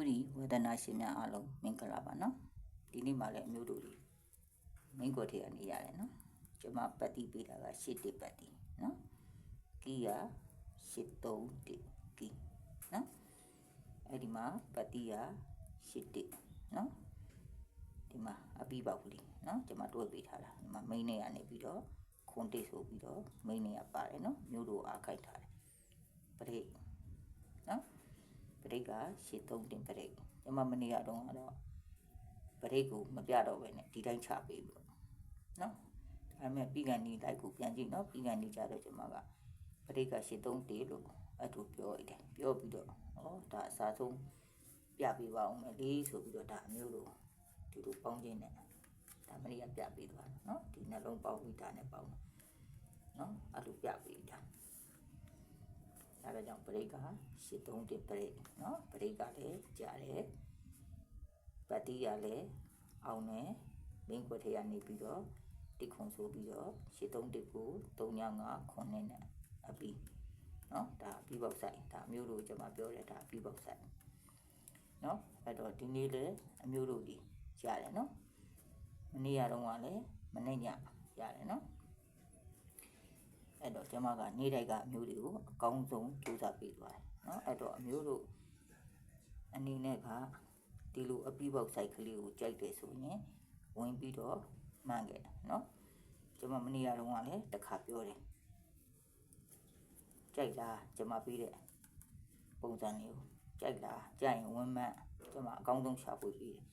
မျိုးဒီဝေဒနာရှင်များအားလုံးမင်္ဂလာပါနော်ဒီနေ့မှလည်းအမျိုးတို့ဒီမင်းကိုထေကနေရတယ်နော်ကျွန်မပတ်တိပေးတာကရှစ်တစ်ပတ်တိနော်ကီယာရှစ်သုံးတစ်ကီနော်အဲ့ဒီမှာပတ်တိယာရှစ်တစ်နော်ဒီမှာအပြီးပေါက်ကလေးနော်ကျွန်မတွဲပေးထားတာဒီမှာမိန်းနေရနေပြီးတော့ခွန်တိတ်ဆိုပြီးတော့မိန်းနေရပါတယ်နော်မျိုးတို့အားခိုက်ထားတယ်ပရိတ်နော် ပ ရိတ်ကရှစ်သုံးတင်ပရိတ်ညမမနေ့ကတော့ကတော့ပရိတ်ကိုမပြတော့ပဲနဲ့ဒီတိုင်းချပေးပြီးတော့နော်ဒါပေမဲ့ပြီးကန်ဒီလိုက်ကိုပြန်ကြည့်နော်ပြီးကန်ဒီကြတော့ကျွန်မကပရိတ်ကရှစ်သုံးတေလို့အဲ့လိုပြောရတယ်ပြောပြီးတော့ဩဒါအစားဆုံးပြပေးပါအောင်မယ်လေးဆိုပြီးတော့ဒါအမျိုးလိုဒီလိုပေါင်းခြင်းနဲ့ဒါမနေ့ကပြပေးသွားတယ်နော်ဒီနှလုံးပေါင်းပြီးဒါနဲ့ပေါင်းတယ်နော်အဲ့လိုပြပေးတာဒါ ပဲကြောင့်ပရိတ်ကရှစ်သုံးတစ်ပရိတ်เนาะပရိတ်ကလည်းကြားတယ်ပတိရလည်းအောင်တယ်မင်းကွက်ထေကနေပြီးတော့တိခွန်ဆိုပြီးတော့ရှစ်သုံးတစ်ကို395ခွန်နဲ့နဲ့အပြီးเนาะဒါအပြီးပေါက်ဆိုင်ဒါအမျိုးတို့ကျွန်မပြောတယ်ဒါအပြီးပေါက်ဆိုင်เนาะအဲ့တော့ဒီနေ့လည်းအမျိုးတို့ဒီရတယ်เนาะမနေ့ရတော့ကလည်းမနေ့ညရတယ်เนาะ အဲ့တော့ကျမကနေ့တိုင်းကအမျိုးတွေကိုအကောင်းဆုံးကြိုးစားပေးသွားတယ်နော်အဲ့တော့အမျိုးတို့အနေနဲ့ကဒီလိုအပိပေါက်ဆိုင်ကလေးကိုကြိုက်တယ်ဆိုရင်ဝင်ပြီးတော့မှန်ခဲ့နော်ကျမမနေ့ကတော့ကလည်းတစ်ခါပြောတယ်ကြိုက်လားကျမပြီးတဲ့ပုံစံလေးကိုကြိုက်လားကြိုက်ရင်ဝင်မှန်ကျမအကောင်းဆုံးရှာဖွေပြီးတယ်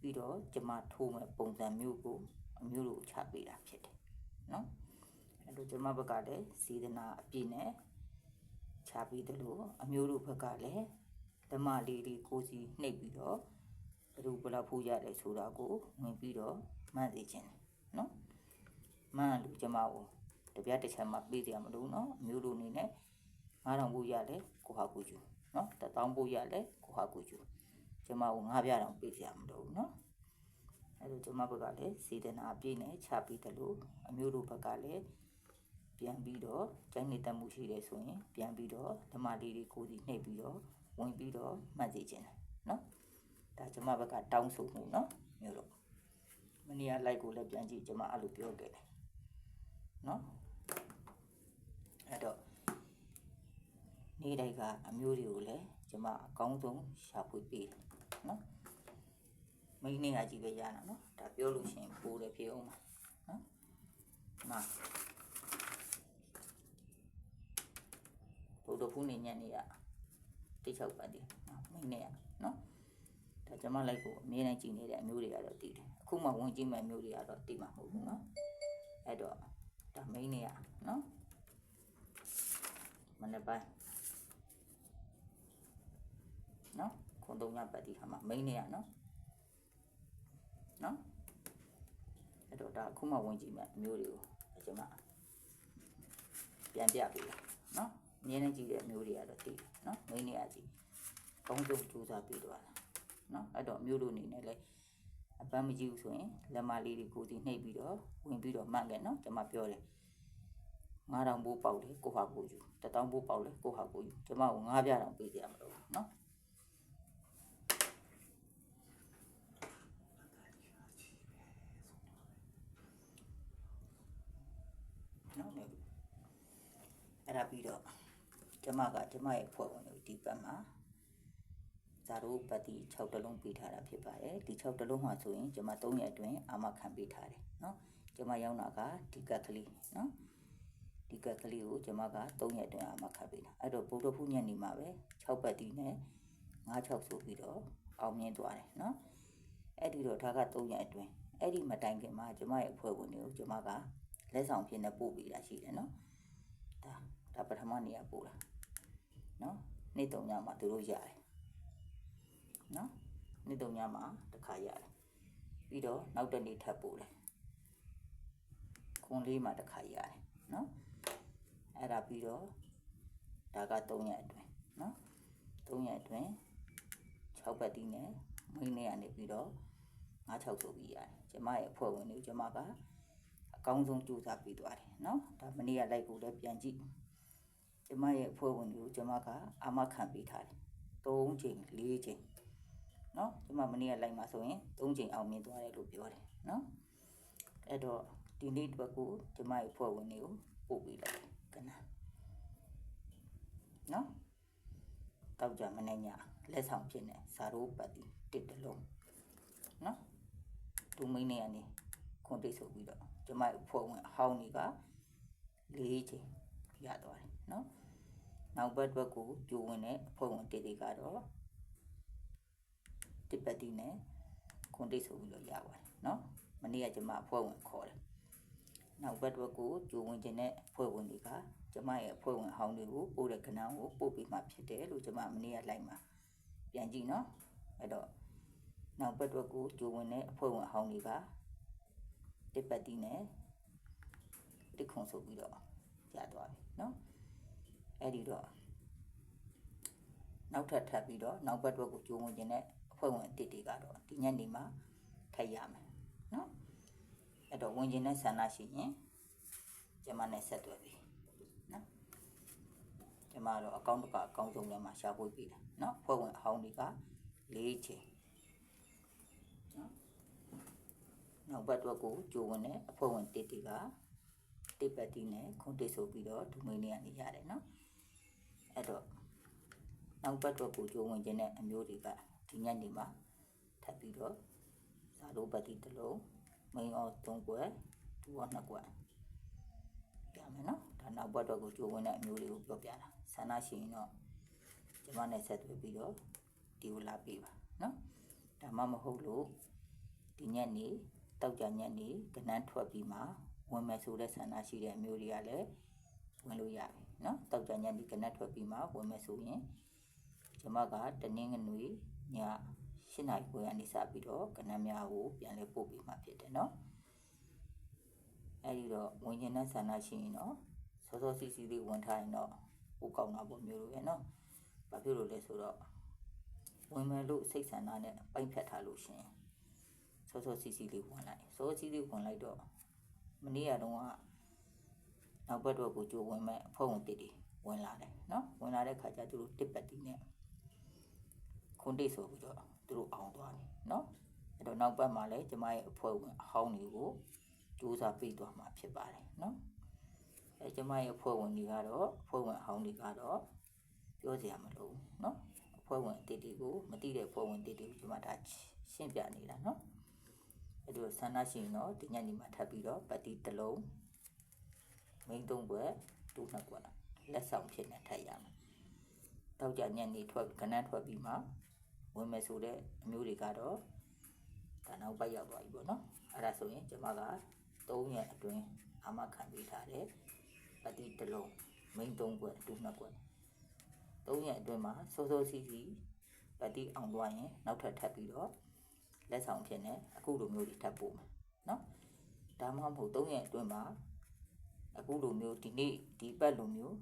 ပြီးတော့ကျမထိုးမဲ့ပုံစံမျိုးကိုအမျိုးတို့ချပေးတာဖြစ်တယ်နော် အဲ့လိုကျွန်မဘက်ကလည်းစေတနာအပြည့်နဲ့ချပြီးတယ်လို့အမျိုးတို့ဘက်ကလည်းဓမ္မလေးလေးကိုစီနှိပ်ပြီးတော့ဘယ်လိုဘလောက်ဖို့ရတယ်ဆိုတာကိုဝင်ပြီးတော့မှန်သိခြင်းတယ်နော်မှန်လို့ကျွန်မကိုတပြားတစ်ချက်မှပေးကြမလို့နော်အမျိုးတို့အနေနဲ့9000ဖို့ရတယ်ကိုဟာကိုကျူနော်1000ဖို့ရတယ်ကိုဟာကိုကျူကျွန်မကို9ပြားတောင်ပေးကြမလို့နော်အဲ့လိုကျွန်မဘက်ကလည်းစေတနာအပြည့်နဲ့ချပြီးတယ်လို့အမျိုးတို့ဘက်ကလည်း ပြန်ပြီးတော့ကျိုင်းနေတတ်မှုရှိတယ်ဆိုရင်ပြန်ပြီးတော့ဓမ္မလေးတွေကိုစီနှိပ်ပြီးတော့ဝင်ပြီးတော့မှတ်စေခြင်းတယ်နော်ဒါကျမဘက်ကတောင်းဆိုမှုနော်မျိုးတော့မနေ့က like ကိုလည်းပြန်ကြည့်ကျမအဲ့လိုပြောခဲ့တယ်နော်အဲ့တော့နေ့တိုင်းကအမျိုးတွေကိုလည်းကျမအကောင်းဆုံးရှာဖွေပေးတယ်နော်မိန်းနေကကြည့်ပဲရတာနော်ဒါပြောလို့ရှိရင်ပိုးတယ်ဖြစ်အောင်ပါနော်မှာ ဗုဒ္ဓဖူးနေညနေရတိတ်ချောက်ပတ်တယ်နော်မိနေရနော်ဒါကျွန်မလိုက်ကိုအမြဲတမ်းကြည်နေတဲ့အမျိုးတွေကတော့တည်တယ်အခုမှဝင်ကြည့်မဲ့မျိုးတွေကတော့တည်မှာမဟုတ်ဘူးနော်အဲ့တော့ဒါမိနေရနော်မနေ့ပိုင်းနော်ခွန်တုံညပတ်တီခါမှာမိနေရနော်နော်အဲ့တော့ဒါအခုမှဝင်ကြည့်မဲ့အမျိုးတွေကိုကျွန်မပြန်ပြပေးတာနော် အမြဲတမ်းကြည့်တဲ့အမျိုးတွေကတော့တည်တယ်နော်မိန်းနေရကြည့်ကောင်းဆုံးကြိုးစားပြီးတော့လာနော်အဲ့တော့အမျိုးတို့အနေနဲ့လည်းအပန်းမကြည့်ဘူးဆိုရင်လက်မလေးတွေကိုစီနှိပ်ပြီးတော့ဝင်ပြီးတော့မှတ်ခဲ့နော်ကျွန်မပြောတယ်9000ဘိုးပေါက်လေကိုဟာကိုယူ1000ဘိုးပေါက်လေကိုဟာကိုယူကျွန်မက9ပြတောင်ပေးကြရမလို့နော်နော်လေအဲ့ဒါပြီးတော့ ကျမကကျမရဲ့ဖွဲ့ဝင်ကိုဒီပတ်မှာဇာတို့ပတ်တီ6တလုံးပေးထားတာဖြစ်ပါတယ်ဒီ6တလုံးမှာဆိုရင်ကျမ3ရက်အတွင်းအာမခံပေးထားတယ်เนาะကျမရောက်တာကဒီကက်ကလေးเนาะဒီကက်ကလေးကိုကျမက3ရက်အတွင်းအာမခံပေးတာအဲ့တော့ဗုဒ္ဓဖူးညနေမှာပဲ6ပတ်တီနဲ့9-6ဆိုပြီးတော့အောင်မြင်သွားတယ်เนาะအဲ့ဒီတော့ဒါက3ရက်အတွင်းအဲ့ဒီမတိုင်ခင်မှာကျမရဲ့အဖွဲ့ဝင်တွေကိုကျမကလက်ဆောင်ဖြစ်နေပို့ပေးတာရှိတယ်เนาะဒါဒါပထမနေရာပို့တာ နော်နေ့တုံညမှာသူတို့ရတယ်နော်နေ့တုံညမှာတစ်ခါရတယ်ပြီးတော့နောက်တစ်နေ့ထပ်ပို့တယ်ခွန်လေးမှာတစ်ခါရတယ်နော်အဲ့ဒါပြီးတော့ဒါက3ရက်အတွင်းနော်3ရက်အတွင်း6ပတ်တီးနဲ့မိန်းနဲ့ကနေပြီးတော့96ဆိုပြီးရတယ်ကျမရဲ့အဖွဲ့ဝင်တွေကျမကအကောင်းဆုံးကြိုးစားပြီးသွားတယ်နော်ဒါမနေ့ကလိုက်ကိုလည်းပြန်ကြည့် ကျမရဲ့အဖွဲ့ဝင်တွေကိုကျမကအာမခံပေးထားတယ်၃ချိန်၄ချိန်နော်ကျမမနေ့ကလိုက်မှာဆိုရင်၃ချိန်အောင်မြင်သွားတယ်လို့ပြောတယ်နော်အဲ့တော့ဒီနေ့တစ်ပတ်ကိုကျမရဲ့ဖွဲ့ဝင်တွေကိုပို့ပေးလိုက်ကနနော်တောက်ကြမနေ့ညလက်ဆောင်ဖြစ်နေဇာရိုးပတ်တီတစ်တလုံးနော်သူမင်းနေကနေခွန်တိတ်ဆိုပြီးတော့ကျမရဲ့ဖွဲ့ဝင်အဟောင်းတွေက၄ချိန်ရသွားတယ်နော် နောက်ဘက်ဘက်ကိုကြိုးဝင်တဲ့အဖွဲ့ဝင်တေတွေကတော့တစ်ပတ်တီနဲ့ခွန်တိတ်ဆိုပြီးတော့ရပါတယ်နော်မနေ့ကကျမအဖွဲ့ဝင်ခေါ်တယ်နောက်ဘက်ဘက်ကိုကြိုးဝင်ခြင်းတဲ့အဖွဲ့ဝင်တွေကကျမရဲ့အဖွဲ့ဝင်ဟောင်းတွေကိုပို့တဲ့ကဏ္ဍကိုပို့ပြီးမှဖြစ်တယ်လို့ကျမမနေ့ကလိုက်မှာပြန်ကြည့်နော်အဲ့တော့နောက်ဘက်ဘက်ကိုကြိုးဝင်တဲ့အဖွဲ့ဝင်ဟောင်းတွေကတစ်ပတ်တီနဲ့တစ်ခွန်ဆိုပြီးတော့ရသွားပြီနော် အဲ့ဒီတော့နောက်ထပ်ထပ်ပြီးတော့နောက်ဘက်ဘက်ကိုကြိုးဝင်ခြင်းတဲ့အဖွဲ့ဝင်အတစ်တွေကတော့ဒီညနေမှာထပ်ရမယ်နော်အဲ့တော့ဝင်ခြင်းတဲ့ဆန္ဒရှိရင်ကျမနဲ့ဆက်သွယ်ပြီနော်ကျမတော့အကောင့်တစ်ကအကောင့်ဆုံးထဲမှာရှာဖွေပြီးတယ်နော်အဖွဲ့ဝင်အဟောင်းတွေက၄ချိန်နော်နောက်ဘက်တော့ကိုကြိုးဝင်တဲ့အဖွဲ့ဝင်တစ်တွေကတစ်ပတ်တီနဲ့ခွန်တစ်ဆိုပြီးတော့ဒုမိနေကနေရတယ်နော် အဲ့တော့နောက်ဘက်တော့ကိုကြိုးဝင်ခြင်းတဲ့အမျိုးတွေကဒီညနေမှာထပ်ပြီးတော့ဇာလိုပတ်တီတစ်လုံးမိန်အော်၃ကွယ်ဒူအော်၂ကွယ်ရမယ်နော်ဒါနောက်ဘက်တော့ကိုကြိုးဝင်တဲ့အမျိုးတွေကိုပြောပြတာဆန္ဒရှိရင်တော့ကျမနဲ့ဆက်သွယ်ပြီးတော့ဒီကိုလာပေးပါနော်ဒါမှမဟုတ်လို့ဒီညနေတောက်ကြညနေကနန်းထွက်ပြီးမှဝင်မယ်ဆိုတဲ့ဆန္ဒရှိတဲ့အမျိုးတွေကလည်း ဝင်လို့ရပြီနော်တောက်ကြညနေကနန်းထွက်ပြီးမှဝင်မယ်ဆိုရင်ကျမကတနင်္ဂနွေည၈နာရီခွဲကနေစပြီးတော့ကနန်းများကိုပြန်လဲပို့ပြီးမှဖြစ်တယ်နော်အဲဒီတော့ဝင်ကျင်တဲ့ဆန္ဒရှိရင်တော့စောစောစီစီလေးဝင်ထားရင်တော့ပိုကောင်းတာပေါ့မျိုးလိုရဲ့နော်ဘာဖြစ်လို့လဲဆိုတော့ဝင်မယ်လို့စိတ်ဆန္ဒနဲ့ပိုင်ဖြတ်ထားလို့ရှင်စောစောစီစီလေးဝင်လိုက်စောစီလေးဝင်လိုက်တော့မနေ့ကတော့ နောက်ဘက်တော့ကိုကြိုးဝင်မဲ့အဖုံးတစ်တီဝင်လာတယ်နော်ဝင်လာတဲ့ခါကျသူတို့တစ်ပတ်တီနဲ့ခွန်တိတ်ဆိုပြီးတော့သူတို့အောင်သွားတယ်နော်အဲ့တော့နောက်ဘက်မှာလည်းကျမရဲ့အဖွဲ့ဝင်အဟောင်းတွေကိုစူးစမ်းပေးသွားမှာဖြစ်ပါတယ်နော်အဲကျမရဲ့အဖွဲ့ဝင်တွေကတော့အဖွဲ့ဝင်အဟောင်းတွေကတော့ပြောစရာမလိုဘူးနော်အဖွဲ့ဝင်အတိတ်တွေကိုမသိတဲ့အဖွဲ့ဝင်အတိတ်တွေကိုကျမဒါရှင်းပြနေတာနော်အဲ့တော့ဆန္ဒရှိရင်တော့ဒီညနေမှာထပ်ပြီးတော့ပတိတစ်လုံး မိန်သုံးဘွယ်ဒူနှစ်ဘွယ်လက်ဆောင်ဖြစ်နေထပ်ရမယ်တောက်ကြညနေထွက်ကနန်းထွက်ပြီးမှဝင်မယ်ဆိုတဲ့အမျိုးတွေကတော့ဒါနောက်ပိုက်ရောက်သွားပြီပေါ့နော်အဲ့ဒါဆိုရင်ကျမက3ရက်အတွင်းအာမခံပေးထားတဲ့ပတိတစ်လုံးမိန်သုံးဘွယ်ဒူနှစ်ဘွယ်3ရက်အတွင်းမှာစိုးစိုးစီစီပတိအောင်သွားရင်နောက်ထပ်ထပ်ပြီးတော့လက်ဆောင်ဖြစ်နေအခုလိုမျိုးတွေထပ်ပို့မယ်နော်ဒါမှမဟုတ်3ရက်အတွင်းမှာ အခုလိုမျိုးဒီနေ့ဒီပတ်လိုမျိုး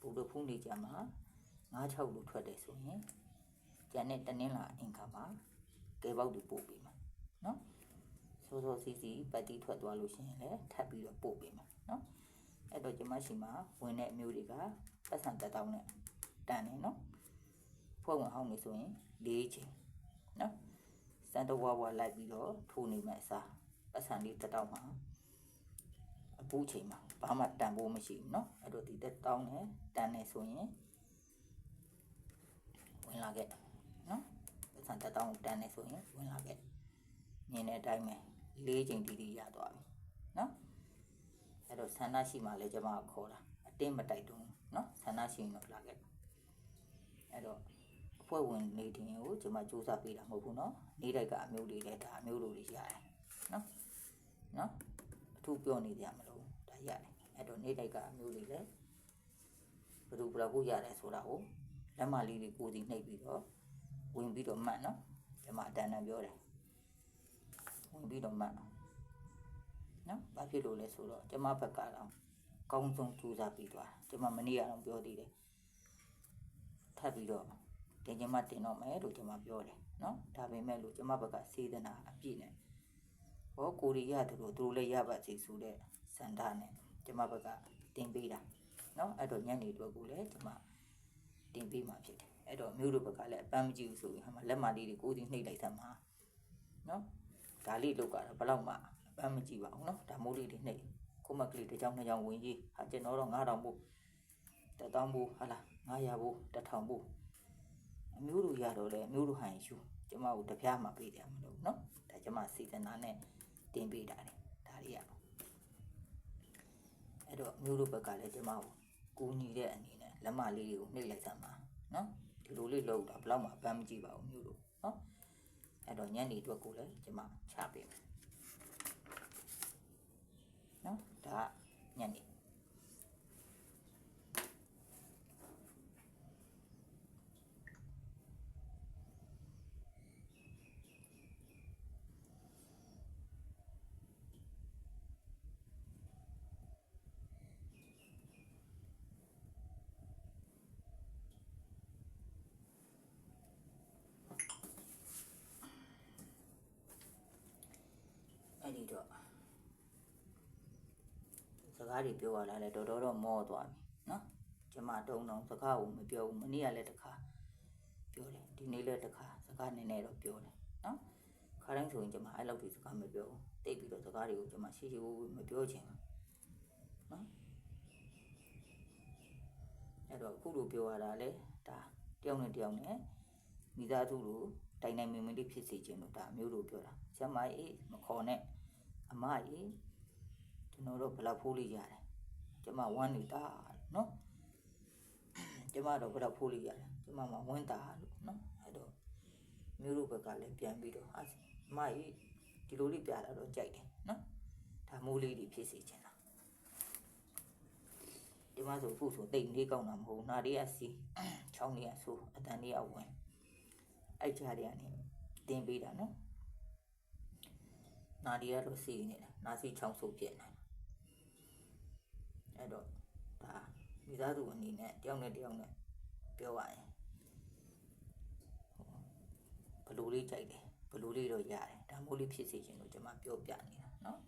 ဘူဒဖူးနေကြမှာ9 6လို့ထွက်တယ်ဆိုရင်ကျန်တဲ့တနင်္လာအင်္ဂါမှာကဲပေါက်တွေပို့ပေးမှာနော်စောစောစီစီပတ်တီထွက်သွားလို့ရှိရင်လည်းထပ်ပြီးတော့ပို့ပေးမှာနော်အဲ့တော့ကျမရှိမှာဝင်တဲ့အမျိုးတွေကပတ်စံတက်တောင်းနဲ့တန်နေနော်ဖွဲ့ဝင်ဟောင်းနေဆိုရင်၄ချိန်နော်စန်တဝါဝါလိုက်ပြီးတော့ထိုးနေမဲ့အစားပတ်စံလေးတက်တောင်းမှာအ ပူချိန်မှာဘာမှတန်ဖို့မရှိဘူးเนาะအဲ့တော့ဒီတက်တောင်းနဲ့တန်နေဆိုရင်ဝင်လာခဲ့เนาะပတ်စံတက်တောင်းတန်နေဆိုရင်ဝင်လာခဲ့မြင်တဲ့အတိုင်းပဲ၄ချိန်တီတီရသွားပြီเนาะအဲ့တော့ဆန္ဒရှိမှလည်းကျွန်မခေါ်တာအတင်းမတိုက်တော့เนาะဆန္ဒရှိရင်တော့လာခဲ့အဲ့တော့အဖွဲ့ဝင်နေတင်ကိုကျွန်မစူးစမ်းပေးတာမဟုတ်ဘူးเนาะနေတိုက်ကအမျိုးတွေလည်းဒါအမျိုးလိုတွေရတယ်เนาะเนาะအထူးပြောနေကြမလို့ဒါ ရတယ်အဲ့တော့နေတိုက်ကအမျိုးတွေလည်းဘယ်လိုဘယ်လိုရတယ်ဆိုတာကိုလက်မလေးတွေကိုစီနှိပ်ပြီးတော့ဝင်ပြီးတော့မှတ်နော်ကျွန်မအတန်တန်ပြောတယ်ဝင်ပြီးတော့မှတ်နော်ဘာဖြစ်လို့လဲဆိုတော့ကျွန်မဘက်ကတော့ကောင်းဆုံးကြိုးစားပြီးသွားကျွန်မမနေ့ကတော့ပြောသေးတယ်ထပ်ပြီးတော့တင်ကျမတင်တော့မယ်လို့ကျွန်မပြောတယ်နော်ဒါပေမဲ့လို့ကျွန်မဘက်ကစေတနာအပြည့်နဲ့ ဟောကိုရီးယားတို့တို့လည်းရပါစေဆိုတဲ့စန္ဒနဲ့ကျွန်မဘက်ကတင်ပေးတာနော်အဲ့တော့ညနေအတွက်ကိုလည်းကျွန်မတင်ပေးမှာဖြစ်တယ်အဲ့တော့မျိုးတို့ဘက်ကလည်းအပန်းမကြည့်ဘူးဆိုရင်ဟာမလက်မလေးတွေကိုယ်စီနှိပ်လိုက်သမှာနော်ဒါလေးလောက်ကတော့ဘယ်တော့မှအပန်းမကြည့်ပါဘူးနော်ဒါမိုးလေးတွေနှိပ်ကိုမကလေးတစ်ချောင်းနှစ်ချောင်းဝင်ကြီးဟာကျွန်တော်တော့9000ဘူးတစ်တောင်းဘူးဟာလား900ဘူး1000ဘူးအမျိုးတို့ရတော့လေအမျိုးတို့ဟန်ယူကျမတို့တပြားမှပေးတယ်မလို့နော်ဒါကျမစီစဉ်တာနဲ့ တင်ပေးတာလေဒါလေးရအဲ့တော့အမျိုးတို့ဘက်ကလည်းကျမတို့ကူညီတဲ့အနေနဲ့လက်မလေးတွေကိုနှိပ်လိုက်သမှာနော်ဒီလိုလေးလောက်တာဘယ်တော့မှအပန်းမကြည့်ပါဘူးမျိုးတို့နော်အဲ့တော့ညနေအတွက်ကိုလည်းကျမချပေးမယ်နော်ဒါညနေ အဲ့ဒီတော့စကားတွေပြောရလာလဲတော်တော်တော့မောသွားပြီနော်ကျမတုံးတုံးစကားကိုမပြောဘူးမနေ့ကလည်းတစ်ခါပြောတယ်ဒီနေ့လည်းတစ်ခါစကားနည်းနည်းတော့ပြောတယ်နော်ခါတိုင်းဆိုရင်ကျမအဲ့လောက်ထိစကားမပြောဘူးတိတ်ပြီးတော့စကားတွေကိုကျမရှိရှိဝဝမပြောချင်ဘူးနော်အဲ့တော့အခုလိုပြောရတာလဲဒါတယောက်နဲ့တယောက်နဲ့မိသားစုလို တိုင်တိုင်မင်မင်လေးဖြစ်စေခြင်းလို့ဒါအမျိုးတို့ပြောတာဆရာမကြီးမခေါ်နဲ့အမကြီးကျွန်တော်တို့ဘလောက်ဖိုးလေးရတယ်ကျမဝမ်းနေတာနော်ကျမတော့ဘလောက်ဖိုးလေးရတယ်ကျမမှဝမ်းတာလို့နော်အဲ့တော့မျိုးတို့ဘက်ကလည်းပြန်ပြီးတော့အမကြီးဒီလိုလေးပြတာတော့ကြိုက်တယ်နော်ဒါမိုးလေးတွေဖြစ်စေခြင်းလားဒီမှာဆိုအခုဆိုတိတ်လေးကောင်းတာမဟုတ်နာတွေကစီချောင်းတွေကဆိုအတန်တွေကဝင် အဲ့ကြားတွေကနေတင်ပေးတာနော်နာဒီကတော့စီနေတာနာစီချောင်းဆိုဖြစ်နေတာအဲ့တော့ဒါမိသားစုအနေနဲ့တယောက်နဲ့တယောက်နဲ့ပြောရရင်ဘလူလေးကြိုက်တယ်ဘလူလေးတော့ရတယ်ဒါမို့လေးဖြစ်စေချင်လို့ကျွန်မပြောပြနေတာနော်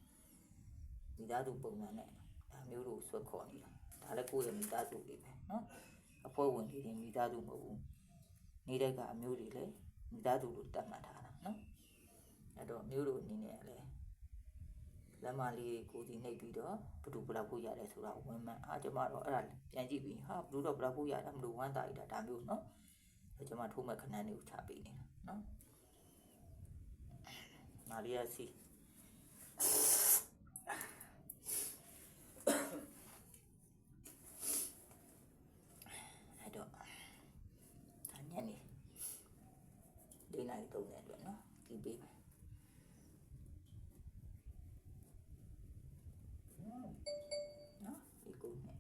မိသားစုပုံစံနဲ့ဒါမျိုးတို့ဆွတ်ခေါ်နေတာဒါလည်းကိုယ့်ရဲ့မိသားစုလေးပဲနော်အဖွဲ့ဝင်တွေမိသားစုမဟုတ်ဘူးနေတဲ့ကအမျိုးတွေလည်း မိသားစုလိုတတ်မှတ်ထားတာနော်အဲ့တော့မျိုးတို့အနေနဲ့လည်းလက်မလေးကိုစီနှိပ်ပြီးတော့ဘဒူဘလောက်ဖို့ရတယ်ဆိုတာဝင်မှန်အားကျမတော့အဲ့ဒါပြန်ကြည့်ပြီးဟာဘလူတော့ဘလောက်ဖို့ရတာမလို့ဝမ်းတာရတာဒါမျိုးနော်ဆိုကျမထိုးမဲ့ခဏလေးကိုချပေးနေတာနော်နာလီယာစီအဲ့တော့ဒါညနေ၄နာရီ30အတွက်နော်ဒီပေးမယ်နော်ဒီကုန်းနဲ့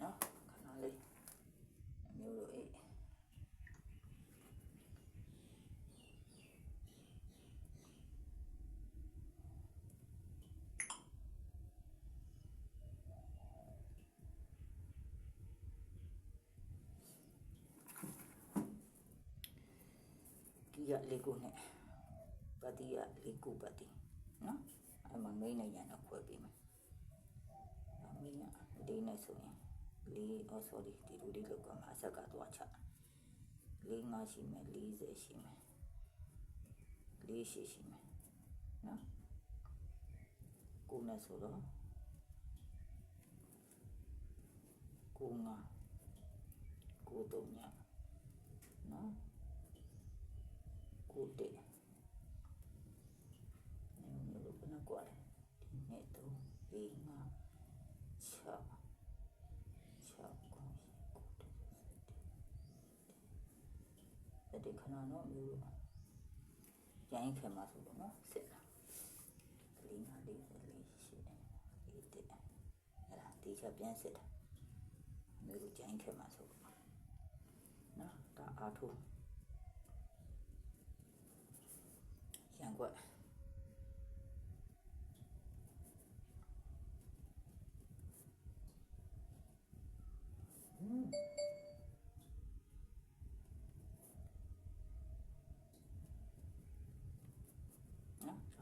နော်ခဏလေးအမျိုးတို့အေး ဒီရလေးကုန်းနဲ့ပတိရလေးကုပတိနော်အဲ့မှာမိန်းနဲ့ရန်တော့ခွဲပေးမယ်အမိန်းကလေးနဲ့ဆိုရင်လေးအော် sorry ဒီလိုလေးလောက်ကမှာအဆက်ကသွားချလေးငါရှိမယ်40ရှိမယ်လေးရှိရှိမယ်နော်ကိုနဲ့ဆိုတော့ကိုငါကိုတုံညာနော်ကိုတဲ့မျိုးလို့ဘယ်နှကွာလဲဒီနေ့တော့လေးငါ6 6ကိုကို တဲ့တဲ့ခဏတော့မျိုးရိုင်းခင်မှာဆိုတော့နော်စစ်လာလေးငါလေးလေးရှိတယ်လေးတဲ့အဲ့ဒါဒီချက်ပြန်စစ်တာမျိုးရိုင်းခင်မှာဆိုတော့နော်ဒါအားထုတ်ရန်ကွက်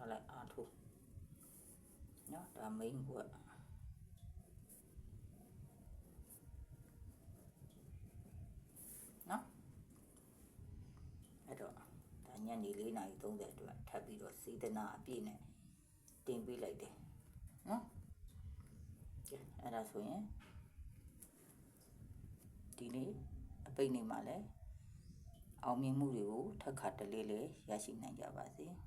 အလိုက်အားထုတ်နော်ဒါ main ကွက်နော်အဲ့တော့ဒါညနေ၄နာရီ30အတွက်ထပ်ပြီးတော့စေတနာအပြည့်နဲ့တင်ပေးလိုက်တယ်နော်အဲ့ဒါဆိုရင်ဒီနေ့အပိတ်နေမှာလဲအောင်မြင်မှုတွေကိုထပ်ခါတလေးလေးရရှိနိုင်ကြပါစေ။